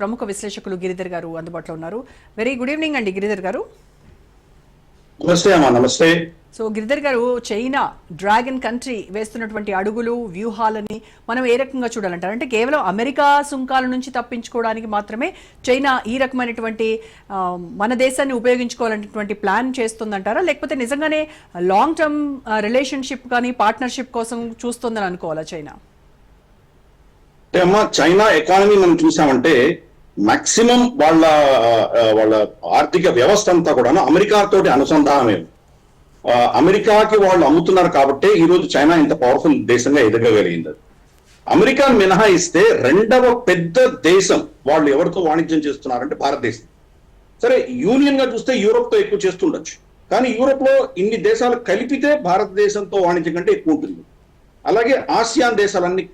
ప్రముఖ విశ్లేషకులు గిరిధర్ గారు అందుబాటులో ఉన్నారు. వెరీ గుడ్ ఈవినింగ్ అండి గిరిధర్ గారు. నమస్తే అమ్మా నమస్తే. సో గిరిధర్ గారు చైనా డ్రాగన్ కంట్రీ వేస్తున్నటువంటి అడుగులు వ్యూహాలని మనం ఏ రకంగా చూడాలంటారు? అంటే కేవలం అమెరికా సుంకాల నుంచి తప్పించుకోవడానికి మాత్రమే చైనా ఈ రకమైనటువంటి మన దేశాన్ని ఉపయోగించుకోవాలనేటువంటి ప్లాన్ చేస్తుందంటారా? లేకపోతే నిజంగానే లాంగ్ టర్మ్ రిలేషన్షిప్ కానీ పార్ట్నర్షిప్ కోసం చూస్తుందని అనుకోవాలా చైనా అంటే అమ్మా చైనా ఎకానమీ మనం చూసామంటే మాక్సిమం వాళ్ళ వాళ్ళ ఆర్థిక వ్యవస్థ అంతా కూడా అమెరికా తోటి అనుసంధానమే అమెరికాకి వాళ్ళు అమ్ముతున్నారు కాబట్టే ఈ రోజు చైనా ఇంత పవర్ఫుల్ దేశంగా ఎదగగలిగింది. అమెరికా మినహాయిస్తే రెండవ పెద్ద దేశం వాళ్ళు ఎవరితో వాణిజ్యం చేస్తున్నారంటే భారతదేశం. సరే యూనియన్గా చూస్తే యూరోప్తో ఎక్కువ చేస్తుండొచ్చు. కానీ యూరోప్లో ఇన్ని దేశాలు కలిపితే భారతదేశంతో వాణిజ్యం కంటే ఎక్కువ ఉంటుంది. అలాగే ఆసియాన్ దేశాలన్నీ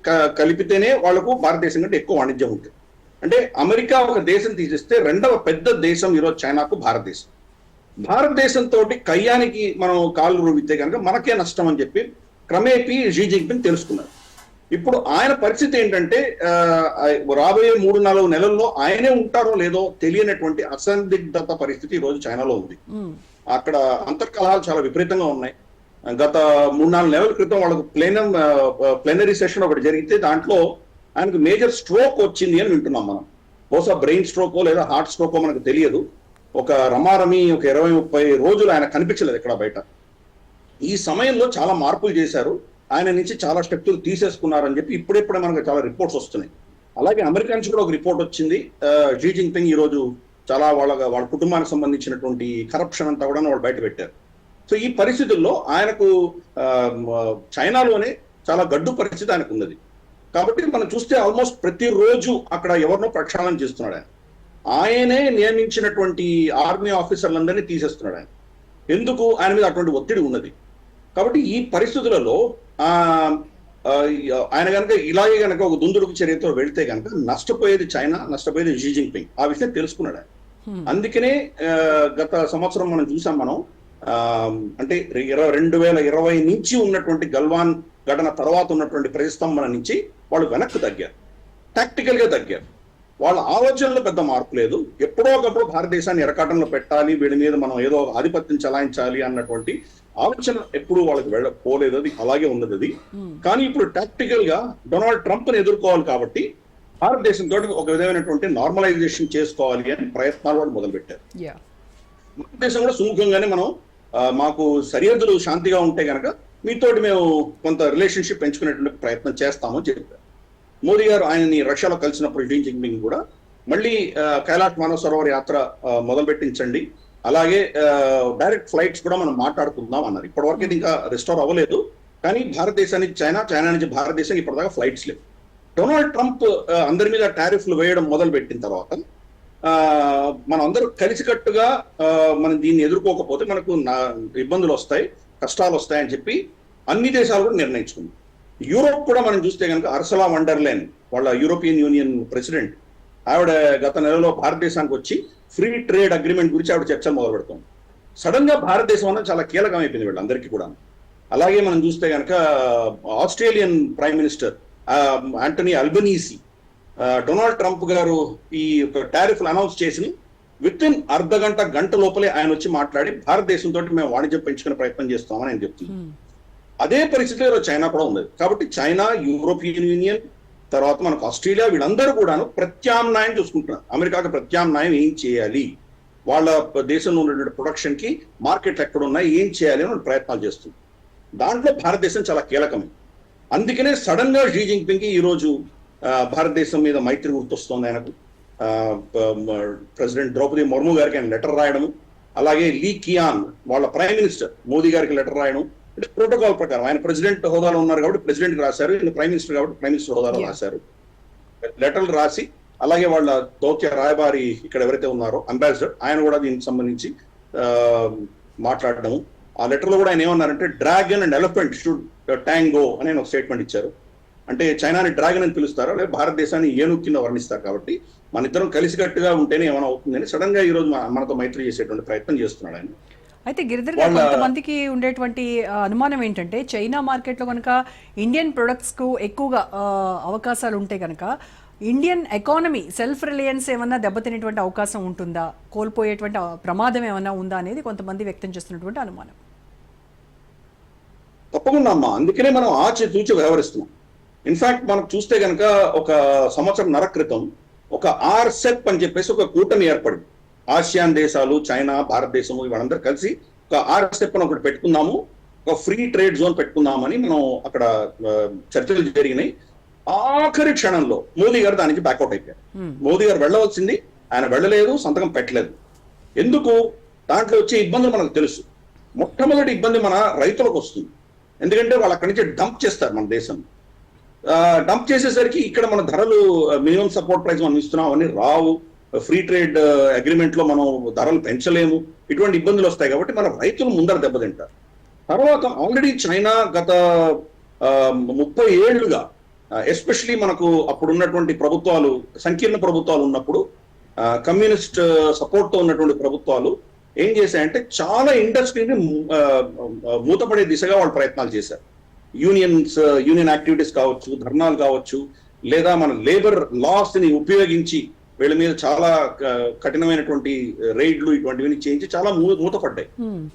కలిపితేనే వాళ్ళకు భారతదేశం కంటే ఎక్కువ వాణిజ్యం ఉంటుంది. అంటే అమెరికా ఒక దేశం తీసేస్తే రెండవ పెద్ద దేశం ఈరోజు చైనాకు భారతదేశం. భారతదేశంతో కయ్యానికి మనం కాళ్ళు రువితే కనుక మనకే నష్టం అని చెప్పి క్రమేపీ షీ జింపింగ్ తెలుసుకున్నారు. ఇప్పుడు ఆయన పరిస్థితి ఏంటంటే రాబోయే మూడు నాలుగు నెలల్లో ఆయనే ఉంటారో లేదో తెలియనటువంటి అసందిగ్ధత పరిస్థితి ఈ రోజు చైనాలో ఉంది. అక్కడ అంతర్కలహాలు చాలా విపరీతంగా ఉన్నాయి. గత మూడు నాలుగు నెలల క్రితం వాళ్ళకు ప్లేనర్ ప్లేనరీ సెషన్ ఒకటి జరిగితే దాంట్లో ఆయనకు మేజర్ స్ట్రోక్ వచ్చింది అని వింటున్నాం మనం. బహుశా బ్రెయిన్ స్ట్రోకో లేదా హార్ట్ స్ట్రోకో మనకు తెలియదు. ఒక రమారమి ఒక ఇరవై ముప్పై రోజులు ఆయన కనిపించలేదు ఇక్కడ బయట. ఈ సమయంలో చాలా మార్పులు చేశారు. ఆయన నుంచి చాలా స్టెప్లు తీసేసుకున్నారని చెప్పి ఇప్పుడిప్పుడే మనకు చాలా రిపోర్ట్స్ వస్తున్నాయి. అలాగే అమెరికా నుంచి కూడా ఒక రిపోర్ట్ వచ్చింది. ఆ, జీ జింగ్పింగ్ ఈ రోజు చాలా వాళ్ళ వాళ్ళ కుటుంబానికి సంబంధించినటువంటి కరప్షన్ అంతా కూడా వాళ్ళు బయట పెట్టారు. సో ఈ పరిస్థితుల్లో ఆయనకు చైనాలోనే చాలా గడ్డు పరిస్థితి ఆయనకు ఉన్నది. కాబట్టి మనం చూస్తే ఆల్మోస్ట్ ప్రతిరోజు అక్కడ ఎవరినో ప్రక్షాళన చేస్తున్నాడు ఆయన. ఆయనే నియమించినటువంటి ఆర్మీ ఆఫీసర్లందరినీ తీసేస్తున్నాడు ఆయన. ఎందుకు? ఆయన మీద అటువంటి ఒత్తిడి ఉన్నది. కాబట్టి ఈ పరిస్థితులలో ఆయన కనుక ఇలాగే కనుక ఒక దుందుడుకు చర్యతో వెళ్తే కనుక నష్టపోయేది చైనా నష్టపోయేది షీ జింగ్పింగ్. ఆ విషయం తెలుసుకున్నాడు ఆయన. అందుకనే గత సంవత్సరం మనం చూసాం మనం అంటే ఇరవై రెండు వేల ఇరవై నుంచి ఉన్నటువంటి గల్వాన్ ఘటన తర్వాత ఉన్నటువంటి ప్రతిస్తంభన నుంచి వాళ్ళు వెనక్కి తగ్గారు. టాక్టికల్గా తగ్గారు. వాళ్ళ ఆలోచనలో పెద్ద మార్పు లేదు. ఎప్పుడో ఒకప్పుడు భారతదేశాన్ని ఎరకాటంలో పెట్టాలి వీడి మీద మనం ఏదో ఆధిపత్యం చలాయించాలి అన్నటువంటి ఆలోచన ఎప్పుడు వాళ్ళకి వెళ్ళ పోలేదు అది అలాగే ఉన్నది అది. కానీ ఇప్పుడు టాక్టికల్గా డొనాల్డ్ ట్రంప్ని ఎదుర్కోవాలి కాబట్టి భారతదేశం తోటి ఒక విధమైనటువంటి నార్మలైజేషన్ చేసుకోవాలి అని ప్రయత్నాలు వాళ్ళు మొదలుపెట్టారు. భారతదేశం కూడా సుముఖంగానే మనం మాకు సరిహద్దులు శాంతిగా ఉంటే గనక మీతోటి మేము కొంత రిలేషన్షిప్ పెంచుకునేటువంటి ప్రయత్నం చేస్తాము చెప్పారు. మోదీ గారు ఆయనని రష్యాలో కలిసినప్పుడు షీ జింపింగ్ కూడా మళ్ళీ కైలాట్ కైలాష్ మానవ సరోవర్ యాత్ర మొదలు పెట్టించండి అలాగే డైరెక్ట్ ఫ్లైట్స్ కూడా మనం మాట్లాడుకుందాం అన్నారు. ఇప్పటివరకు ఇది ఇంకా రిస్టోర్ అవ్వలేదు. కానీ భారతదేశానికి చైనా చైనా నుంచి భారతదేశానికి ఇప్పటిదాకా ఫ్లైట్స్ లేవు. డొనాల్డ్ ట్రంప్ అందరి మీద టారిఫ్లు వేయడం మొదలు పెట్టిన తర్వాత మనందరూ కలిసికట్టుగా మనం దీన్ని ఎదుర్కోకపోతే మనకు నా- ఇబ్బందులు వస్తాయి కష్టాలు వస్తాయని చెప్పి అన్ని దేశాలు కూడా నిర్ణయించుకుంది. యూరోప్ కూడా మనం చూస్తే కనుక అర్సలా వండర్లైన్ వాళ్ళ యూరోపియన్ యూనియన్ ప్రెసిడెంట్ ఆవిడ గత నెలలో భారతదేశానికి వచ్చి ఫ్రీ ట్రేడ్ అగ్రిమెంట్ గురించి ఆవిడ చర్చలు మొదలు పెడతాం సడన్గా భారతదేశం అన్న చాలా కీలకం అయిపోయింది వీళ్ళందరికీ కూడా అలాగే మనం చూస్తే కనుక Australian prime minister Anthony Albanese Donald Trump గారు ఈ టారిఫ్లు అనౌన్స్ చేసి విత్ ఇన్ అర్ధ గంట గంట లోపలే ఆయన వచ్చి మాట్లాడి భారతదేశంతో మేము వాణిజ్యం పెంచుకునే ప్రయత్నం చేస్తామని ఆయన చెప్తున్నారు అదే పరిస్థితిలో చైనా కూడా ఉంది కాబట్టి చైనా యూరోపియన్ యూనియన్ తర్వాత మనకు ఆస్ట్రేలియా వీళ్ళందరూ కూడాను ప్రత్యామ్నాయం చూసుకుంటున్నారు. అమెరికాకి ప్రత్యామ్నాయం ఏం చేయాలి? వాళ్ళ దేశంలో ఉన్నటువంటి ప్రొడక్షన్కి మార్కెట్లు ఎక్కడ ఉన్నాయి ఏం చేయాలి? అని ప్రయత్నాలు చేస్తుంది దాంట్లో భారతదేశం చాలా కీలకమే. అందుకనే సడన్గా షీ జింగ్పింగ్ ఈ రోజు భారతదేశం మీద మైత్రి గుర్తొస్తోంది ఆయనకు. ప్రెసిడెంట్ ద్రౌపది ముర్ము గారికి ఆయన లెటర్ రాయడము అలాగే లీ కియాన్ వాళ్ళ ప్రైమ్ మినిస్టర్ మోదీ గారికి లెటర్ రాయడం అంటే ప్రోటోకాల్ ప్రకారం ఆయన ప్రెసిడెంట్ హోదాలో ఉన్నారు కాబట్టి ప్రెసిడెంట్ రాశారు ఈయన ప్రైమ్ మినిస్టర్ కాబట్టి ప్రైమ్ మినిస్టర్ హోదాలో. రాశారు. లెటర్లు రాసి అలాగే వాళ్ళ దౌత్య రాయబారి ఇక్కడ ఎవరైతే ఉన్నారో అంబాసిడర్ ఆయన కూడా దీనికి సంబంధించి ఆ, మాట్లాడడము. ఆ లెటర్లో కూడా ఆయన ఏమన్నారంటే dragon and elephant should tango అని ఒక స్టేట్మెంట్ ఇచ్చారు. అంటే చైనాని డ్రాగన్ అని పిలుస్తారు? లేదా భారతదేశాన్ని ఏనుగు కింద వర్ణిస్తారు కాబట్టి మన ఇద్దరం కలిసికట్టుగా ఉంటేనే ఏమైనా అవుతుందని సడన్గా ఈ రోజు మన- మనతో మైత్రి చేసేటువంటి ప్రయత్నం చేస్తున్నాడు ఆయన. అయితే గిరిధర్ గారు కొంతమందికి ఉండేటువంటి అనుమానం ఏంటంటే చైనా మార్కెట్లో కనుక ఇండియన్ ప్రొడక్ట్స్కు ఎక్కువగా అవకాశాలు ఉంటే కనుక ఇండియన్ ఎకానమీ సెల్ఫ్ రిలయన్స్ ఏమన్నా దెబ్బతినేటువంటి అవకాశం ఉంటుందా? కోల్పోయేటువంటి ప్రమాదం ఏమన్నా ఉందా అనేది కొంతమంది వ్యక్తం చేస్తున్నటువంటి అనుమానం. తప్పకుండా అమ్మా. అందుకనే మనం ఆచి తూచి వ్యవహరిస్తున్నాం. ఇన్ఫాక్ట్ మనం చూస్తే కనుక ఒక సంవత్సరం నర క్రితం ఒక ఆర్సెప్ అని చెప్పేసి ఒక కూటమి ఏర్పడింది. ఆసియాన్ దేశాలు చైనా భారతదేశము వాళ్ళందరూ కలిసి ఒక ఆర్సెప్ అని ఒకటి పెట్టుకుందాము ఒక ఫ్రీ ట్రేడ్ జోన్ పెట్టుకుందామని మనం అక్కడ చర్చలు జరిగినాయి. ఆఖరి క్షణంలో మోదీ గారు దానికి బ్యాకౌట్ అయిపోయారు. మోదీ గారు వెళ్ళవలసింది ఆయన వెళ్ళలేదు సంతకం పెట్టలేదు. ఎందుకు? దాంట్లో వచ్చే ఇబ్బందులు మనకు తెలుసు. మొట్టమొదటి ఇబ్బంది మన రైతులకు వస్తుంది. ఎందుకంటే వాళ్ళు అక్కడి నుంచి డంప్ చేస్తారు మన దేశం డంప్ చేసేసరికి ఇక్కడ మన ధరలు మినిమం సపోర్ట్ ప్రైస్ మనం ఇస్తున్నాం. అవన్నీ రావు. ఫ్రీ ట్రేడ్ అగ్రిమెంట్లో మనం ధరలు పెంచలేము. ఇటువంటి ఇబ్బందులు వస్తాయి కాబట్టి మన రైతులు ముందర దెబ్బతింటారు తర్వాత ఆల్రెడీ చైనా గత ముప్పై ఏళ్ళుగా ఎస్పెషలీ మనకు అప్పుడు ఉన్నటువంటి ప్రభుత్వాలు సంకీర్ణ ప్రభుత్వాలు ఉన్నప్పుడు కమ్యూనిస్ట్ సపోర్ట్తో ఉన్నటువంటి ప్రభుత్వాలు ఏం చేశాయంటే చాలా ఇండస్ట్రీని మూతపడే దిశగా వాళ్ళు ప్రయత్నాలు చేశారు. యూనియన్స్ యూనియన్ యాక్టివిటీస్ కావచ్చు ధర్నాలు కావచ్చు లేదా మన లేబర్ లాస్ని ఉపయోగించి వీళ్ళ మీద చాలా కఠినమైనటువంటి రైడ్లు ఇటువంటివన్నీ చేయించి చాలా మూ- మూతపడ్డాయి.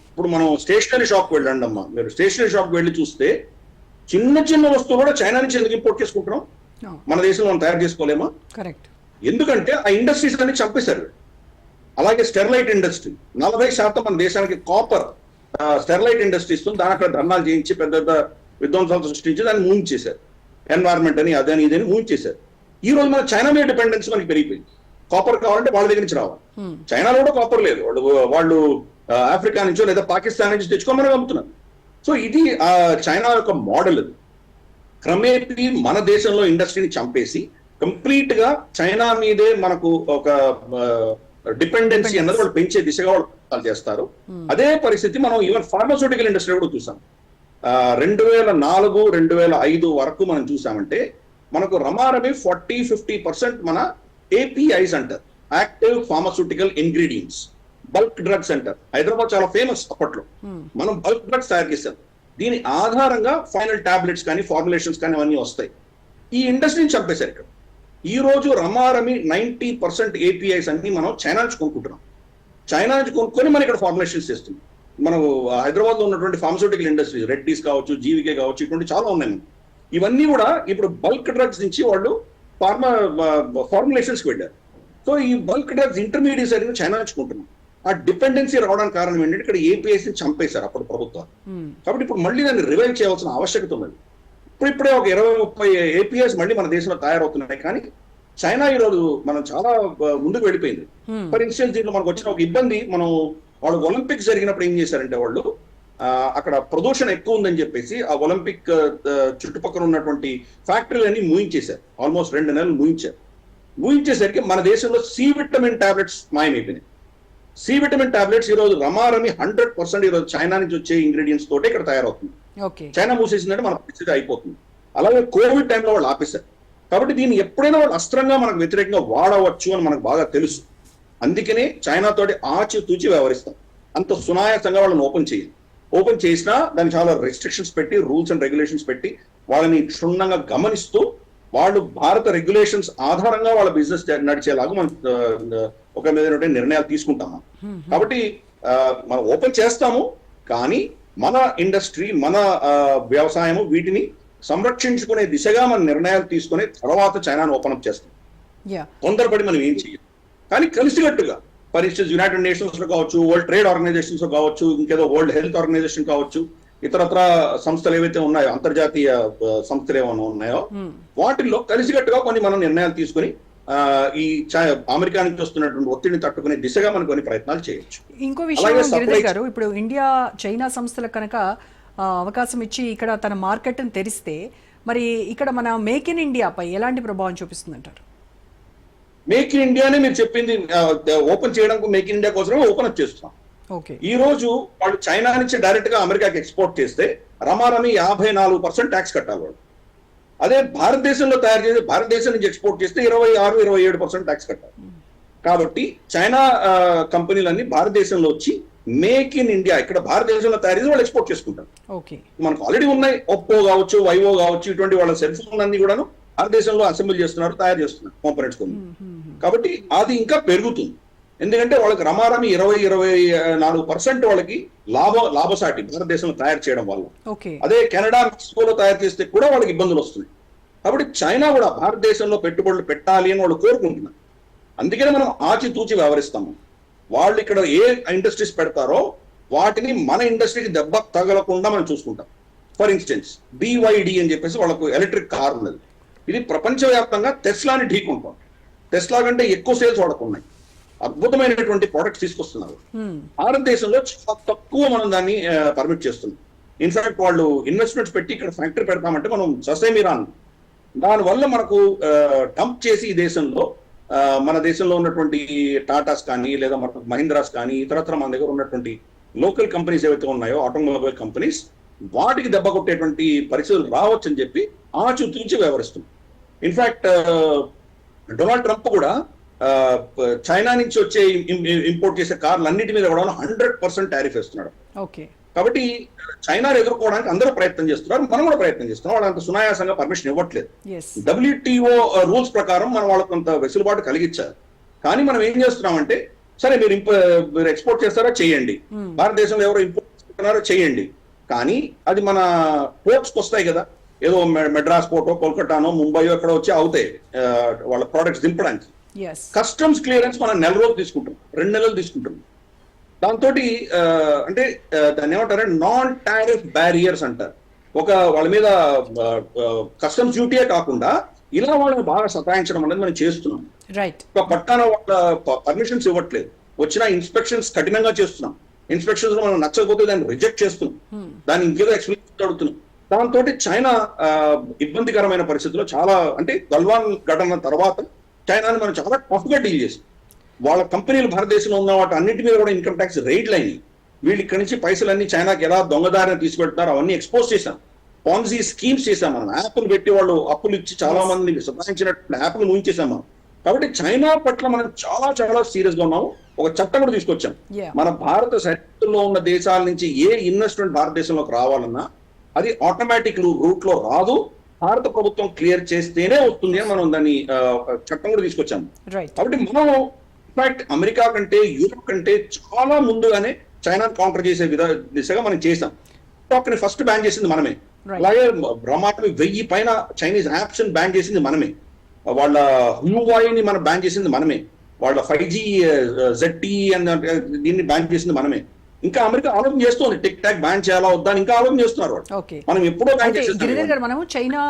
ఇప్పుడు మనం స్టేషనరీ షాప్ వెళ్ళండి అమ్మా. మీరు స్టేషనరీ షాప్ వెళ్ళి చూస్తే చిన్న చిన్న వస్తువులు కూడా చైనా నుంచి ఎందుకు ఇంపోర్ట్ చేసుకుంటున్నాం? మన దేశంలో మనం తయారు చేసుకోలేమా? కరెక్ట్ ఎందుకంటే ఆ ఇండస్ట్రీస్ అన్ని చంపేశారు. అలాగే స్టెర్లైట్ ఇండస్ట్రీ నలభై శాతం మన దేశానికి కాపర్ స్టెర్లైట్ ఇండస్ట్రీస్ దాని అక్కడ ధర్నాలు చేయించి పెద్ద పెద్ద విధ్వంసాలు సృష్టించి దాన్ని మూయించేశారు ఎన్వైరన్మెంట్ అని అదని ఇదని మూయించేశారు ఈ రోజు మన చైనా మీద డిపెండెన్స్ మనకి పెరిగిపోయింది. కాపర్ కావాలంటే వాళ్ళ దగ్గర నుంచి రావాలి. చైనాలో కూడా కాపర్ లేదు. వాళ్ళు వాళ్ళు ఆఫ్రికా నుంచో లేదా పాకిస్తాన్ నుంచి తెచ్చుకొని మనం పంపుతున్నారు సో ఇది ఆ చైనా యొక్క మోడల్ ఇది క్రమేపీ మన దేశంలో ఇండస్ట్రీని చంపేసి కంప్లీట్గా చైనా మీదే మనకు ఒక డిపెండెన్సీ అన్నది వాళ్ళు పెంచే దిశగా వాళ్ళు చేస్తారు. అదే పరిస్థితి మనం ఈవెన్ ఫార్మాస్యూటికల్ ఇండస్ట్రీ కూడా చూసాం. రెండు వేల నాలుగు రెండు వేల ఐదు వరకు మనం చూసామంటే మనకు రమారమి ఫార్టీ ఫిఫ్టీ పర్సెంట్ మన ఏపీఐస్ అంటారు. Active pharmaceutical ingredients. Bulk drugs అంటారు. హైదరాబాద్ చాలా ఫేమస్ అప్పట్లో. మనం బల్క్ డ్రగ్స్ తయారు చేసాం దీని ఆధారంగా ఫైనల్ టాబ్లెట్స్ కానీ ఫార్ములేషన్స్ కానీ అవన్నీ వస్తాయి. ఈ ఇండస్ట్రీని చంపేశారు ఇక్కడ. ఈ రోజు రమారమి నైన్టీ పర్సెంట్ ఏపీఐస్ అన్ని మనం చైనా నుంచి కొనుక్కుంటున్నాం. చైనా నుంచి కొనుక్కొని మనం ఇక్కడ ఫార్ములేషన్స్ చేస్తున్నాం. మనం హైదరాబాద్లో ఉన్నటువంటి ఫార్మస్యూటికల్ ఇండస్ట్రీస్ రెడ్డీస్ కావచ్చు జీవికే కావచ్చు ఇటువంటి చాలా ఉన్నాయి. ఇవన్నీ కూడా ఇప్పుడు బల్క్ డ్రగ్స్ నుంచి వాళ్ళు ఫార్మా ఫార్ములేషన్స్ వెళ్ళారు. సో ఈ బల్క్ డ్రగ్స్ ఇంటర్మీడియట్స్ అనేది చైనా నుంచి కొంటున్నాం. ఆ డిపెండెన్సీ రావడానికి కారణం ఏంటంటే ఇక్కడ ఏపీఎస్ని చంపేశారు అప్పుడు ప్రభుత్వాలు. కాబట్టి ఇప్పుడు మళ్ళీ దాన్ని రివైవ్ చేయాల్సిన ఆవశ్యకత ఉన్నది. ఇప్పుడు ఇప్పుడే ఒక ఇరవై ముప్పై ఏపీఎస్ మళ్ళీ మన దేశంలో తయారవుతున్నాయి. కానీ చైనా ఈరోజు మనం చాలా ముందుకు వెళ్ళిపోయింది. ఫర్ ఇన్స్టెన్స్ దీంట్లో మనకు వచ్చిన ఒక ఇబ్బంది మనం వాళ్ళు ఒలింపిక్స్ జరిగినప్పుడు ఏం చేశారంటే వాళ్ళు అక్కడ ప్రదూషణ ఎక్కువ ఉందని చెప్పేసి ఆ ఒలింపిక్ చుట్టుపక్కల ఉన్నటువంటి ఫ్యాక్టరీలన్నీ మూయించేశారు. ఆల్మోస్ట్ రెండు నెలలు మూయించారు. మూయించేసరికి మన దేశంలో సి విటమిన్ టాబ్లెట్స్ మాయమైపోయినాయి. సి విటమిన్ టాబ్లెట్స్ ఈ రోజు రమారమి హండ్రెడ్ పర్సెంట్ ఈ రోజు చైనా నుంచి వచ్చే ఇంగ్రీడియంట్స్ తోటే ఇక్కడ తయారవుతుంది. చైనా మూసేసిందంటే మన పరిస్థితి అయిపోతుంది. అలాగే కోవిడ్ టైంలో వాళ్ళు ఆపేశారు. కాబట్టి దీన్ని ఎప్పుడైనా వాళ్ళు అస్త్రంగా మనకు వ్యతిరేకంగా వాడవచ్చు అని మనకు బాగా తెలుసు. అందుకనే చైనా తోటి ఆచి తూచి వ్యవహరిస్తాం. అంత సునాయాసంగా వాళ్ళని ఓపెన్ చేయాలి ఓపెన్ చేసినా దానికి చాలా రెస్ట్రిక్షన్స్ పెట్టి రూల్స్ అండ్ రెగ్యులేషన్స్ పెట్టి వాళ్ళని క్షుణ్ణంగా గమనిస్తూ వాళ్ళు భారత రెగ్యులేషన్స్ ఆధారంగా వాళ్ళ బిజినెస్ నడిచేలాగా మనం ఒక మీద నిర్ణయాలు తీసుకుంటాం కాబట్టి మనం ఓపెన్ చేస్తాము కానీ మన ఇండస్ట్రీ మన వ్యవసాయము వీటిని సంరక్షించుకునే దిశగా మన నిర్ణయాలు తీసుకుని తర్వాత చైనాను ఓపెన్ అప్ చేస్తాం. తొందరపడి మనం ఏం చేయం కానీ కలిసికట్టుగా ఇన్స్టెన్స్ యునైటెడ్ నేషన్స్లో కావచ్చు వరల్డ్ ట్రేడ్ ఆర్గనైజేషన్స్లో కావచ్చు ఇంకేదో వరల్డ్ హెల్త్ ఆర్గనైజేషన్ కావచ్చు ఇతరత్ర సంస్థలు ఏవైతే ఉన్నాయో అంతర్జాతీయ సంస్థలు ఏమైనా ఉన్నాయో వాటిల్లో కలిసికట్టుగా కొన్ని మనం నిర్ణయాలు తీసుకొని ఈ అమెరికా నుంచి వస్తున్నటువంటి ఒత్తిడిని తట్టుకునే దిశగా మనం కొన్ని ప్రయత్నాలు చేయొచ్చు. ఇంకో విషయం గారు ఇప్పుడు ఇండియా చైనా సంస్థలకు కనుక అవకాశం ఇచ్చి ఇక్కడ తన మార్కెట్ని తెరిస్తే మరి ఇక్కడ మన మేక్ ఇన్ ఇండియాపై ఎలాంటి ప్రభావం చూపిస్తుందంటారు? మేక్ ఇన్ ఇండియానే మీరు చెప్పింది ఓపెన్ చేయడానికి మేక్ ఇన్ ఇండియా కోసమే ఓపెన్ అప్ చేస్తున్నాం. ఈ రోజు వాళ్ళు చైనా నుంచి డైరెక్ట్గా అమెరికాకి ఎక్స్పోర్ట్ చేస్తే రమారమి యాభై నాలుగు పర్సెంట్ ట్యాక్స్ కట్టాలి వాళ్ళు అదే భారతదేశంలో తయారు చేసి భారతదేశం నుంచి ఎక్స్పోర్ట్ చేస్తే ఇరవై ఆరు ఇరవై ఏడు పర్సెంట్ ట్యాక్స్ కట్టాలి కాబట్టి చైనా కంపెనీలన్నీ భారతదేశంలో వచ్చి మేక్ ఇన్ ఇండియా ఇక్కడ భారతదేశంలో తయారు చేసి వాళ్ళు ఎక్స్పోర్ట్ చేసుకుంటారు. మనకు ఆల్రెడీ ఉన్నాయి ఒప్పో కావచ్చు వైవో కావచ్చు ఇటువంటి వాళ్ళ సెల్ ఫోన్ అన్ని కూడాను భారతదేశంలో అసెంబ్లీ చేస్తున్నారు తయారు చేస్తున్నారు కాంపనెంట్స్ కొన్ని. కాబట్టి అది ఇంకా పెరుగుతుంది. ఎందుకంటే వాళ్ళకి రమారమి ఇరవై ఇరవై నాలుగు పర్సెంట్ వాళ్ళకి లాభ లాభసాటి భారతదేశంలో తయారు చేయడం వల్ల. అదే కెనడా మెక్సికోలో తయారు చేస్తే కూడా వాళ్ళకి ఇబ్బందులు వస్తున్నాయి. కాబట్టి చైనా కూడా భారతదేశంలో పెట్టుబడులు పెట్టాలి అని వాళ్ళు కోరుకుంటున్నారు. అందుకనే మనం ఆచితూచి వ్యవహరిస్తాము. వాళ్ళు ఇక్కడ ఏ ఇండస్ట్రీస్ పెడతారో వాటిని మన ఇండస్ట్రీకి దెబ్బ తగలకుండా మనం చూసుకుంటాం. ఫర్ ఇన్స్టెన్స్ బివైడి అని చెప్పేసి వాళ్ళకు ఎలక్ట్రిక్ కార్ ఉన్నది. ఇది ప్రపంచవ్యాప్తంగా టెస్లాని ఢీకుంటాం టెస్లా కంటే ఎక్కువ సేల్స్ వాడుకున్నాయి అద్భుతమైనటువంటి ప్రొడక్ట్స్ తీసుకొస్తున్నారు. భారతదేశంలో చాలా తక్కువ మనం దాన్ని పర్మిట్ చేస్తున్నాం. ఇన్ఫాక్ట్ వాళ్ళు ఇన్వెస్ట్మెంట్స్ పెట్టి ఇక్కడ ఫ్యాక్టరీ పెడతామంటే మనం ససేమిరాన్. దానివల్ల మనకు డంప్ చేసి ఈ దేశంలో మన దేశంలో ఉన్నటువంటి టాటాస్ కానీ లేదా మన మహీంద్రాస్ కానీ ఇతరత్ర మన దగ్గర ఉన్నటువంటి లోకల్ కంపెనీస్ ఏవైతే ఉన్నాయో ఆటోమొబైల్ కంపెనీస్ వాటికి దెబ్బ కొట్టేటువంటి పరిస్థితులు రావచ్చు అని చెప్పి ఆచితూచి వ్యవహరిస్తుంది ఇన్ఫాక్ట్ డొనాల్డ్ ట్రంప్ కూడా చైనా నుంచి వచ్చే ఇంపోర్ట్ చేసే కార్లు అన్నిటి మీద కూడా హండ్రెడ్ పర్సెంట్ టారిఫ్ వేస్తున్నాడు. కాబట్టి చైనాను ఎదుర్కోవడానికి అందరూ ప్రయత్నం చేస్తున్నారు మనం కూడా ప్రయత్నం చేస్తున్నాం. వాళ్ళు అంత సునాయాసంగా పర్మిషన్ ఇవ్వట్లేదు. డబ్ల్యూటీఓ రూల్స్ ప్రకారం మనం వాళ్ళకు కొంత వెసులుబాటు కలిగించారు కానీ మనం ఏం చేస్తున్నామంటే సరే మీరు మీరు ఎక్స్పోర్ట్ చేస్తారా? చేయండి. భారతదేశంలో ఎవరు ఇంపోర్ట్ చేసుకుంటున్నారో చేయండి. కానీ అది మన పోర్ట్స్కి వస్తాయి కదా. ఏదో మెడ్రాస్ పోర్టో కోల్కతానో ముంబయో ఎక్కడ వచ్చి అవుతాయి వాళ్ళ ప్రోడక్ట్స్ దింపడానికి. కస్టమ్స్ క్లియరెన్స్ మనం నెల రోజులు తీసుకుంటాం. రెండు నెలలు తీసుకుంటాం. దాంతో అంటే దాన్ని ఏమంటారు? నాన్ టారిఫ్ బ్యారియర్స్ అంటారు. ఒక వాళ్ళ మీద కస్టమ్స్ డ్యూటీయే కాకుండా ఇలా వాళ్ళని బాగా సతాయించడం అనేది మనం చేస్తున్నాం. ఒక పట్టాన వాళ్ళ పర్మిషన్స్ ఇవ్వట్లేదు. వచ్చిన ఇన్స్పెక్షన్స్ కఠినంగా చేస్తున్నాం. ఇన్స్పెక్షన్స్ మనం నచ్చకపోతే దాన్ని రిజెక్ట్ చేస్తున్నాం. దాన్ని ఇంకేదో ఎక్స్ప్లెయిన్ అడుగుతున్నాం. దాంతో చైనా ఇబ్బందికరమైన పరిస్థితుల్లో చాలా అంటే గల్వాన్ ఘటన తర్వాత చైనాని మనం చాలా టఫ్గా డీల్ చేసాం వాళ్ళ కంపెనీలు భారతదేశంలో ఉన్న వాటి అన్నిటి మీద కూడా ఇన్కమ్ ట్యాక్స్ రేట్లు అయినాయి వీళ్ళు ఇక్కడి నుంచి పైసలన్నీ చైనాకి ఎలా దొంగదారిన తీసుకెళ్తున్నారు అవన్నీ ఎక్స్పోజ్ చేశాం. పాన్సీ స్కీమ్స్ చేశాం మనం. యాప్లు పెట్టి వాళ్ళు అప్పులు ఇచ్చి చాలా మందిని సంపాదించినట్టు యాప్లు ఊహించేసాం మనం. కాబట్టి చైనా పట్ల మనం చాలా చాలా సీరియస్గా ఉన్నాము. ఒక చట్టం కూడా తీసుకొచ్చాం. మన భారత సరిహద్దుల్లో ఉన్న దేశాల నుంచి ఏ ఇన్వెస్ట్మెంట్ భారతదేశంలోకి రావాలన్నా అది ఆటోమేటిక్ రూట్లో రాదు. భారత ప్రభుత్వం క్లియర్ చేస్తేనే వస్తుంది అని మనం దాన్ని చట్టం కూడా తీసుకొచ్చాము. కాబట్టి మనం ఇన్ఫాక్ట్ అమెరికా కంటే యూరోప్ కంటే చాలా ముందుగానే చైనా కౌంటర్ చేసే విధ దిశగా మనం చేసాం టిక్టాక్ని ఫస్ట్ బ్యాన్ చేసింది మనమే. అలాగే బ్రహ్మాండ వెయ్యి పైన చైనీస్ యాప్స్ బ్యాన్ చేసింది మనమే. వాళ్ళ హ్యూవాయిని మనం బ్యాన్ చేసింది మనమే. వాళ్ళ ఫైవ్ జీ జెడ్టీ అని దీన్ని బ్యాన్ చేసింది మనమే. ఇంకా అమెరికా ఆలోచన చేస్తుంది. టిక్ టాక్ బ్యాన్ చేయాలా వద్దా ఇంకా ఆలోచన చేస్తున్నారు మనం ఎప్పుడో బ్యాన్ చైనా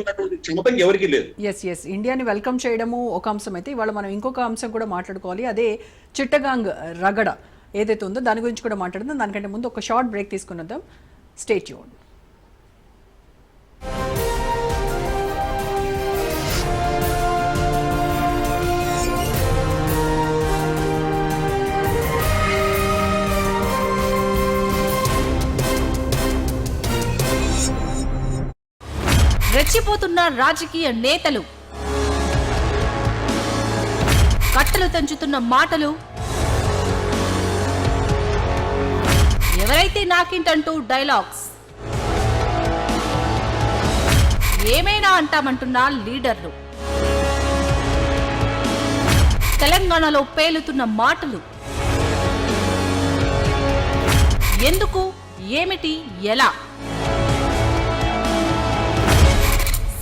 ఉన్నటువంటి క్షమత ఎవరికి లేదు. ఎస్ ఎస్ ఇండియాని వెల్కమ్ చేయడము ఒక అంశం అయితే ఇవాళ మనం ఇంకొక అంశం కూడా మాట్లాడుకోవాలి. అదే చిట్టగాంగ్ రగడ ఏదైతే ఉందో దాని గురించి కూడా మాట్లాడుదాం దానికంటే ముందు ఒక షార్ట్ బ్రేక్ తీసుకున్నద్దాం స్టేట్ యూన్ రెచ్చిపోతున్న రాజకీయ నేతలు. కట్టలు తెంచుతున్న మాటలు. ఎవరైతే నాకింటంటూ డైలాగ్స్. ఏమైనా అంటామంటున్న లీడర్లు. తెలంగాణలో పేలుతున్న మాటలు. ఎందుకు? ఏమిటి? ఎలా?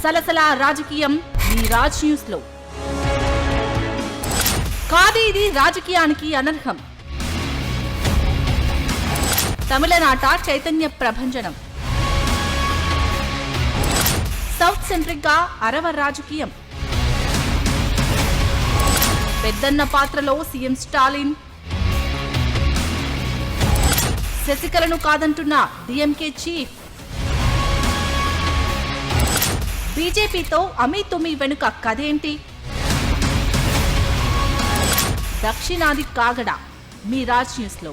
సలసల రాజకీయం మీ రాజ్ న్యూస్లో కాదు ఇది రాజకీయానికి అనర్హం. తమిళనాట చైతన్య ప్రభంజనం. సౌత్ సెంట్రిక్గా అరవ రాజకీయం. పెద్దన్న పాత్రలో సీఎం స్టాలిన్. శశికలను కాదంటున్న డిఎంకే చీఫ్. బీజేపీతో అమీ తుమి వెనుక కథేంటి? దక్షిణాది కాగడ మీ రాజ్ న్యూస్లో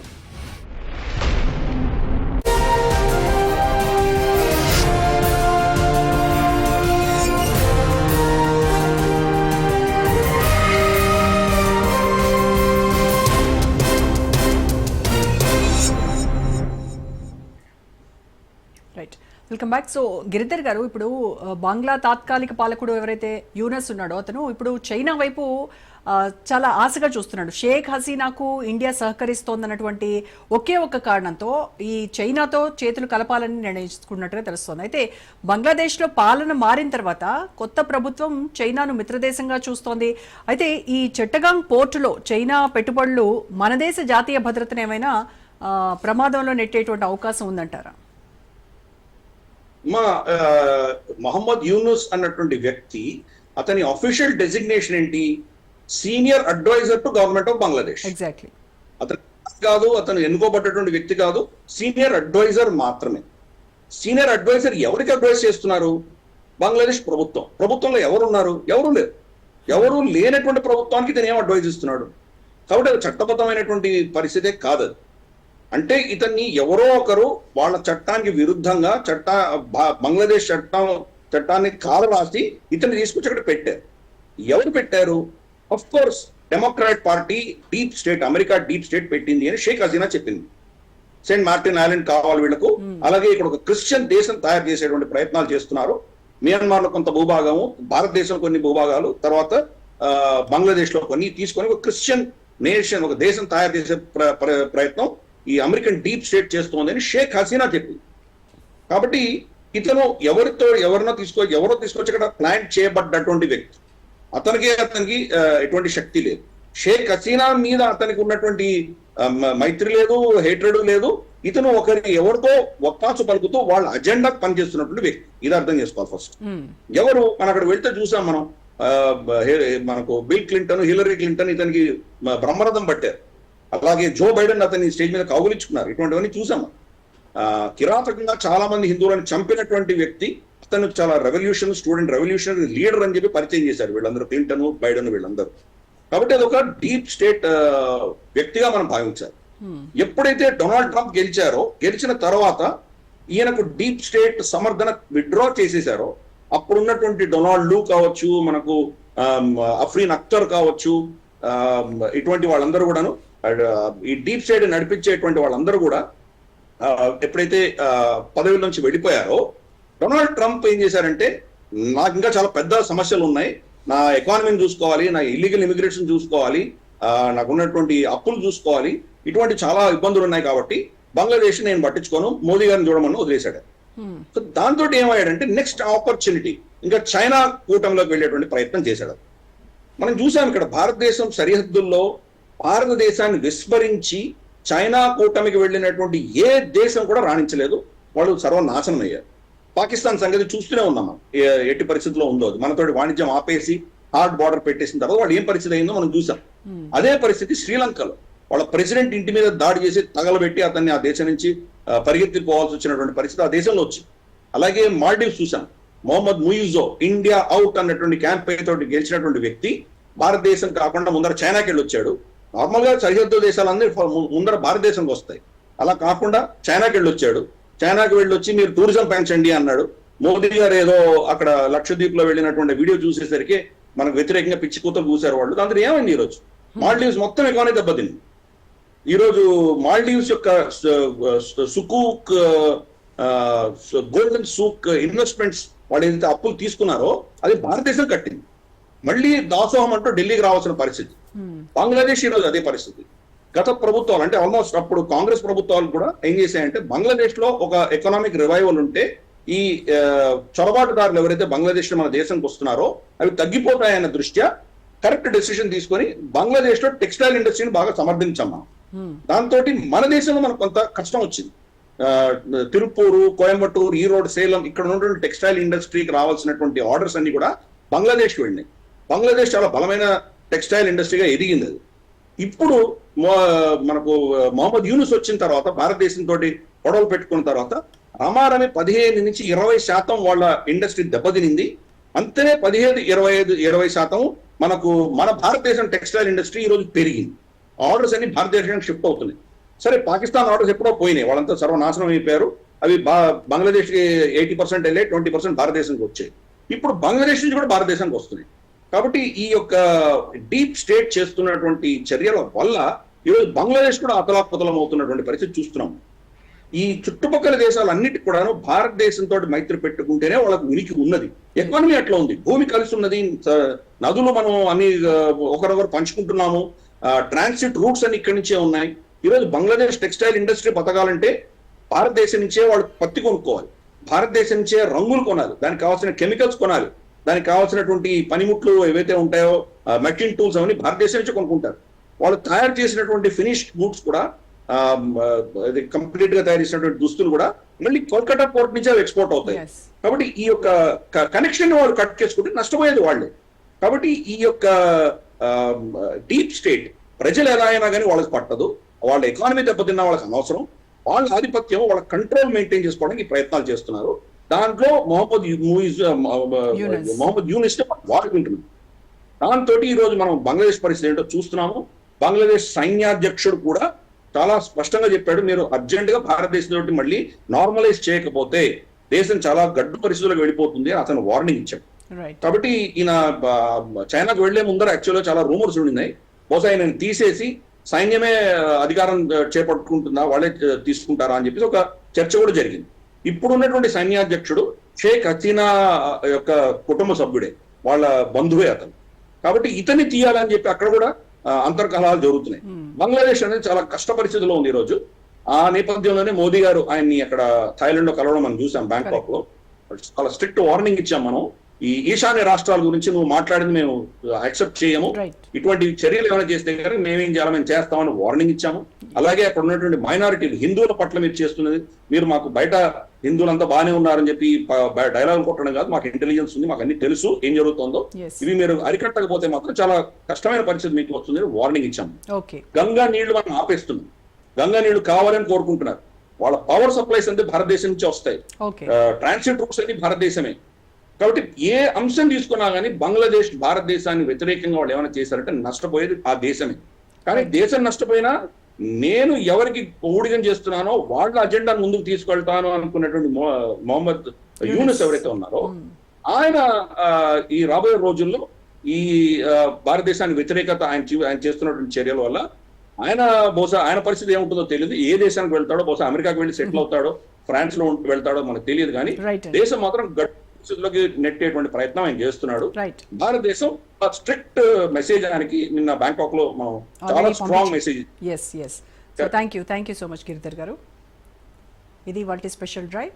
right welcome back. So Giridhar గారు ఇప్పుడు బంగ్లా తాత్కాలిక పాలకుడు ఎవరైతే యూనస్ ఉన్నాడో అతను ఇప్పుడు చైనా వైపు చాలా ఆశగా చూస్తున్నాడు. షేక్ హసీనాకు ఇండియా సహకరిస్తోందన్నటువంటి ఒకే ఒక్క కారణంతో ఈ చైనాతో చేతులు కలపాలని నిర్ణయించుకున్నట్టుగా తెలుస్తోంది. అయితే బంగ్లాదేశ్లో పాలన మారిన తర్వాత కొత్త ప్రభుత్వం చైనాను మిత్రదేశంగా చూస్తోంది. అయితే ఈ చెట్టగాంగ్ పోర్టులో చైనా పెట్టుబడులు మన దేశ జాతీయ భద్రతను ఏమైనా ప్రమాదంలో నెట్టేటువంటి అవకాశం ఉందంటారా? మా మొహమ్మద్ యూనుస్ అన్నటువంటి వ్యక్తి అతని అఫీషియల్ డెసిగ్నేషన్ ఏంటి? Senior adviser to government of Bangladesh exactly అతను కాదు అతను ఎన్నుకోబడ్డటువంటి వ్యక్తి కాదు సీనియర్ అడ్వైజర్ మాత్రమే. సీనియర్ అడ్వైజర్ ఎవరికి అడ్వైస్ చేస్తున్నారు? బంగ్లాదేశ్ ప్రభుత్వం. ప్రభుత్వంలో ఎవరు ఉన్నారు ఎవరు లేరు. ఎవరు లేనటువంటి ప్రభుత్వానికి ఇతను ఏం అడ్వైజ్ ఇస్తున్నాడు? కాబట్టి అది చట్టబద్ధమైనటువంటి పరిస్థితే కాదు. అంటే ఇతన్ని ఎవరో ఒకరు వాళ్ళ చట్టానికి విరుద్ధంగా చట్ట బంగ్లాదేశ్ చట్టం చట్టాన్ని కాలు రాసి ఇతన్ని తీసుకొచ్చి అక్కడ పెట్టారు. ఎవరు పెట్టారు? Of course Democrat party deep state America deep state పెట్టింది అని షేక్ హసీనా చెప్పింది. సెయింట్ మార్టిన్ ఐలాండ్ కావాలి వీళ్ళకు. అలాగే ఇక్కడ ఒక క్రిస్టియన్ దేశం తయారు చేసేటువంటి ప్రయత్నాలు చేస్తున్నారు. మియాన్మార్లో కొంత భూభాగము భారతదేశం కొన్ని భూభాగాలు తర్వాత బంగ్లాదేశ్లో కొన్ని తీసుకొని ఒక క్రిస్టియన్ నేషన్ ఒక దేశం తయారు చేసే ప్ర- ప్ర- ప్రయత్నం ఈ అమెరికన్ డీప్ స్టేట్ చేస్తోందని షేక్ హసీనా చెప్పింది కాబట్టి ఇతను ఎవరితో ఎవరినో తీసుకో ఎవరో తీసుకొచ్చి ఇక్కడ ప్లాన్ చేయబడ్డటువంటి వ్యక్తి. అతనికి అతనికి ఎటువంటి శక్తి లేదు. షేక్ హసీనా మీద అతనికి ఉన్నటువంటి మైత్రి లేదు హేట్రెడ్ లేదు. ఇతను ఒకరి ఎవరితో ఒత్తాసు పలుకుతూ వాళ్ళ అజెండా పనిచేస్తున్నటువంటి వ్యక్తి. ఇది అర్థం చేసుకోవాలి ఫస్ట్. ఎవరు మన అక్కడ వెళ్తే చూసాం మనం. మనకు బిల్ క్లింటన్ హిలరీ క్లింటన్ ఇతనికి బ్రహ్మరథం పట్టారు. అలాగే జో బైడెన్ అతని స్టేజ్ మీద కౌగులించుకున్నారు. ఇటువంటివన్నీ చూసాం ఆ, కిరాతకంగా చాలా మంది హిందువులను చంపినటువంటి వ్యక్తి అతను చాలా రెవల్యూషన్ స్టూడెంట్ రెవల్యూషన్ లీడర్ అని చెప్పి పరిచయం చేశారు వీళ్ళందరూ క్లింటన్ బైడెన్ వీళ్ళందరూ. కాబట్టి అది ఒక డీప్ స్టేట్ వ్యక్తిగా మనం భావించాలి. ఎప్పుడైతే డొనాల్డ్ ట్రంప్ గెలిచారో గెలిచిన తర్వాత ఈయనకు డీప్ స్టేట్ సమర్థన విత్డ్రా చేసేశారో అప్పుడు ఉన్నటువంటి డొనాల్డ్ లూ కావచ్చు మనకు అఫ్రీన్ అఖ్తర్ కావచ్చు ఇటువంటి వాళ్ళందరూ కూడాను ఈ డీప్ స్టేట్ నడిపించేటువంటి వాళ్ళందరూ కూడా ఎప్పుడైతే పదవి నుంచి వెళ్ళిపోయారో డొనాల్డ్ ట్రంప్ ఏం చేశారంటే నాకు ఇంకా చాలా పెద్ద సమస్యలు ఉన్నాయి. నా ఎకానమీని చూసుకోవాలి నా ఇల్లీగల్ ఇమిగ్రేషన్ చూసుకోవాలి ఆ, నాకు ఉన్నటువంటి అప్పులు చూసుకోవాలి. ఇటువంటి చాలా ఇబ్బందులు ఉన్నాయి కాబట్టి బంగ్లాదేశ్ నేను పట్టించుకోను మోదీ గారిని చూడమని వదిలేశాడు. సో దాంతో ఏమయ్యాడంటే నెక్స్ట్ ఆపర్చునిటీ ఇంకా చైనా కూటమిలోకి వెళ్ళేటువంటి ప్రయత్నం చేశాడు. మనం చూసాం ఇక్కడ భారతదేశం సరిహద్దుల్లో భారతదేశాన్ని విస్మరించి చైనా కూటమికి వెళ్ళినటువంటి ఏ దేశం కూడా రాణించలేదు. వాళ్ళు సర్వనాశనం అయ్యారు పాకిస్తాన్ సంగతి చూస్తూనే ఉన్నాం మనం. ఎట్టి పరిస్థితిలో ఉందో అది. మనతోటి వాణిజ్యం ఆపేసి హార్డ్ బార్డర్ పెట్టేసిన తర్వాత వాళ్ళు ఏం పరిస్థితి అయిందో మనం చూసాం. అదే పరిస్థితి శ్రీలంకలో. వాళ్ళ ప్రెసిడెంట్ ఇంటి మీద దాడి చేసి తగలబెట్టి అతన్ని ఆ దేశం నుంచి పరిగెత్తిపోవాల్సి వచ్చినటువంటి పరిస్థితి ఆ దేశంలో వచ్చింది. అలాగే మాల్డీవ్స్ చూసాం. మొహమ్మద్ ముయిజో ఇండియా అవుట్ అన్నటువంటి క్యాంపెయిన్ తోటి గెలిచినటువంటి వ్యక్తి భారతదేశం కాకుండా ముందర చైనాకి వెళ్ళి వచ్చాడు నార్మల్గా సరిహద్దు దేశాలన్నీ ముందర భారతదేశంకి వస్తాయి. అలా కాకుండా చైనాకి వెళ్ళి వచ్చాడు చైనాకి వెళ్ళొచ్చి మీరు టూరిజం పెంచండి అన్నాడు. మోదీ గారు ఏదో అక్కడ లక్షద్వీప్లో వెళ్ళినటువంటి వీడియో చూసేసరికి మనకు వ్యతిరేకంగా పిచ్చి కూతలు కూసారు వాళ్ళు. దాంతో ఏమైంది ఈరోజు? మాల్డీవ్స్ మొత్తం ఎకానమీ దెబ్బతింది. ఈరోజు మాల్డీవ్స్ యొక్క సుకూక్ గోల్డెన్ సూక్ ఇన్వెస్ట్మెంట్స్ వాళ్ళు ఏదైతే అప్పులు తీసుకున్నారో అది భారతదేశం కట్టింది. మళ్ళీ దాసోహం అంటూ ఢిల్లీకి రావాల్సిన పరిస్థితి. బంగ్లాదేశ్ ఈరోజు అదే పరిస్థితి. గత ప్రభుత్వాలు అంటే ఆల్మోస్ట్ అప్పుడు కాంగ్రెస్ ప్రభుత్వాలు కూడా ఏం చేశాయంటే బంగ్లాదేశ్లో ఒక ఎకనామిక్ రివైవల్ ఉంటే ఈ చొరబాటుదారులు ఎవరైతే బంగ్లాదేశ్ మన దేశంకి వస్తున్నారో అవి తగ్గిపోతాయన్న దృష్ట్యా కరెక్ట్ డెసిషన్ తీసుకొని బంగ్లాదేశ్లో టెక్స్టైల్ ఇండస్ట్రీని బాగా సమర్థించాం మనం దాంతో మన దేశంలో మనకు కొంత కష్టం వచ్చింది. తిరుపూరు కోయంబత్తూరు ఈరోడ్ సేలం ఇక్కడ ఉన్నటువంటి టెక్స్టైల్ ఇండస్ట్రీకి రావాల్సినటువంటి ఆర్డర్స్ అన్ని కూడా బంగ్లాదేశ్కి వెళ్ళినాయి. బంగ్లాదేశ్ చాలా బలమైన టెక్స్టైల్ ఇండస్ట్రీగా ఎదిగింది అది. ఇప్పుడు మనకు మొహమ్మద్ యూనుస్ వచ్చిన తర్వాత భారతదేశం తోటి గొడవలు పెట్టుకున్న తర్వాత రమారమి పదిహేను నుంచి ఇరవై శాతం వాళ్ళ ఇండస్ట్రీ దెబ్బతినింది. అంతనే పదిహేను ఇరవై ఐదు ఇరవై శాతం మనకు మన భారతదేశం టెక్స్టైల్ ఇండస్ట్రీ ఈ రోజు పెరిగింది. ఆర్డర్స్ అన్ని భారతదేశానికి షిఫ్ట్ అవుతున్నాయి. సరే పాకిస్తాన్ ఆర్డర్స్ ఎప్పుడో పోయినాయి. వాళ్ళంతా సర్వనాశనం అయిపోయారు. అవి బా- బంగ్లాదేశ్కి ఎయిటీ పర్సెంట్ వెళ్ళే ట్వంటీ పర్సెంట్ భారతదేశానికి వచ్చాయి. ఇప్పుడు బంగ్లాదేశ్ నుంచి కూడా భారతదేశానికి వస్తున్నాయి. కాబట్టి ఈ యొక్క డీప్ స్టేట్ చేస్తున్నటువంటి చర్యల వల్ల ఈరోజు బంగ్లాదేశ్ కూడా అతలాపతలం అవుతున్నటువంటి పరిస్థితి చూస్తున్నాం. ఈ చుట్టుపక్కల దేశాలన్నిటికి కూడాను భారతదేశంతో మైత్రి పెట్టుకుంటేనే వాళ్ళకు ఉనికి ఉన్నది. ఎకానమీ అట్లా ఉంది. భూమి కలిసి ఉన్నది నదులు మనం అన్ని ఒకరొకరు పంచుకుంటున్నాము. ట్రాన్సిట్ రూట్స్ అన్ని ఇక్కడి నుంచే ఉన్నాయి. ఈరోజు బంగ్లాదేశ్ టెక్స్టైల్ ఇండస్ట్రీ బతకాలంటే భారతదేశం నుంచే వాళ్ళు పత్తి కొనుక్కోవాలి. భారతదేశం నుంచే రంగులు కొనాలి. దానికి కావాల్సిన కెమికల్స్ కొనాలి. దానికి కావాల్సినటువంటి పనిముట్లు ఏవైతే ఉంటాయో మెషిన్ టూల్స్ అవన్నీ భారతదేశం నుంచి కొనుక్కుంటారు. వాళ్ళు తయారు చేసినటువంటి ఫినిష్డ్ గూడ్స్ కూడా కంప్లీట్గా తయారు చేసినటువంటి దుస్తులు కూడా మళ్ళీ కోల్కతా పోర్ట్ నుంచి అవి ఎక్స్పోర్ట్ అవుతాయి. కాబట్టి ఈ యొక్క కనెక్షన్ వాళ్ళు కట్ చేసుకుంటే నష్టపోయేది వాళ్ళే. కాబట్టి ఈ యొక్క డీప్ స్టేట్ ప్రజలు ఎలా అయినా కానీ వాళ్ళకి పట్టదు. వాళ్ళ ఎకానమీ దెబ్బతిన్నా వాళ్ళకి అనవసరం. వాళ్ళ ఆధిపత్యం వాళ్ళ కంట్రోల్ మెయింటైన్ చేసుకోవడానికి ప్రయత్నాలు చేస్తున్నారు. దాంట్లో మొహమ్మద్ యూనిస్. మొహమ్మద్ యూనిస్ వాడుకుంటున్నారు. దాంతో ఈ రోజు మనం బంగ్లాదేశ్ పరిస్థితి ఏంటో చూస్తున్నాము. బంగ్లాదేశ్ సైన్యాధ్యక్షుడు కూడా చాలా స్పష్టంగా చెప్పాడు మీరు అర్జెంట్గా భారతదేశంతో మళ్ళీ నార్మలైజ్ చేయకపోతే దేశం చాలా గడ్డు పరిస్థితులకు వెళ్ళిపోతుంది అని అతను వార్నింగ్ ఇచ్చాడు. కాబట్టి ఈయన చైనాకు వెళ్ళే ముందర యాక్చువల్గా చాలా రూమర్స్ ఉండినాయి బహుశా ఆయన తీసేసి సైన్యమే అధికారం చేపట్టుకుంటుందా వాళ్ళే తీసుకుంటారా అని చెప్పేసి ఒక చర్చ కూడా జరిగింది. ఇప్పుడు ఉన్నటువంటి సైన్యాధ్యక్షుడు షేక్ హసీనా యొక్క కుటుంబ సభ్యుడే వాళ్ళ బంధువే అతను. కాబట్టి ఇతన్ని తీయాలని చెప్పి అక్కడ కూడా అంతర్కలహాలు జరుగుతున్నాయి. బంగ్లాదేశ్ అనేది చాలా కష్ట పరిస్థితిలో ఉంది ఈ రోజు ఆ నేపథ్యంలోనే మోదీ గారు ఆయన్ని అక్కడ థాయిలాండ్లో కలవడం మనం చూసాం బ్యాంకాక్లో చాలా స్ట్రిక్ట్ వార్నింగ్ ఇచ్చాం మనం. ఈ ఈశాన్య రాష్ట్రాల గురించి నువ్వు మాట్లాడింది మేము యాక్సెప్ట్ చేయము. ఇటువంటి చర్యలు ఏమైనా చేస్తే కనుక మేమేం చేయాలి మేము చేస్తామని వార్నింగ్ ఇచ్చాము. అలాగే అక్కడ ఉన్నటువంటి మైనారిటీలు హిందువుల పట్ల మీరు చేస్తున్నది మీరు మాకు బయట హిందువులంతా బాగానే ఉన్నారని చెప్పి డైలాగ్ కొట్టడం కాదు మాకు ఇంటెలిజెన్స్ ఉంది మాకు అన్ని తెలుసు ఏం జరుగుతుందో. ఇవి మీరు అరికట్టకపోతే మాత్రం చాలా కష్టమైన పరిస్థితి మీకు వస్తుంది వార్నింగ్ ఇచ్చాము గంగా నీళ్ళు మనం ఆపేస్తున్నాం. గంగా నీళ్ళు కావాలని కోరుకుంటున్నారు. వాళ్ళ పవర్ సప్లైస్ అంటే భారతదేశం నుంచి వస్తాయి. ట్రాన్సిట్ రూట్స్ అన్ని భారతదేశమే. కాబట్టి ఏ అంశం తీసుకున్నా కానీ బంగ్లాదేశ్ భారతదేశాన్ని వ్యతిరేకంగా వాళ్ళు ఏమైనా చేశారంటే నష్టపోయేది ఆ దేశమే. కానీ దేశం నష్టపోయినా నేను ఎవరికి ఊడిగం చేస్తున్నానో వాళ్ళ అజెండాను ముందుకు తీసుకెళ్తాను అనుకున్నటువంటి మొహమ్మద్ యూనిస్. ఎవరైతే ఉన్నారో ఆయన ఈ రాబోయే రోజుల్లో ఈ భారతదేశానికి వ్యతిరేకత ఆయన ఆయన చేస్తున్నటువంటి చర్యల వల్ల ఆయన బహుశా ఆయన పరిస్థితి ఏముంటుందో తెలియదు. ఏ దేశానికి వెళ్తాడో బహుశా అమెరికాకి వెళ్ళి సెటిల్ అవుతాడో ఫ్రాన్స్లో వెళ్తాడో మనకు తెలియదు కానీ. దేశం మాత్రం గట్టి పరిస్థితుల్లోకి నెట్టేటువంటి ప్రయత్నం ఆయన చేస్తున్నాడు. భారతదేశం స్ట్రిక్ట్ మెసేజ్ ఆయనకి నిన్న బ్యాంకాక్లో మనం చాలా strong message yes yes thank you thank you so much Giridhar గారు. ఇది వాటి స్పెషల్ డ్రైవ్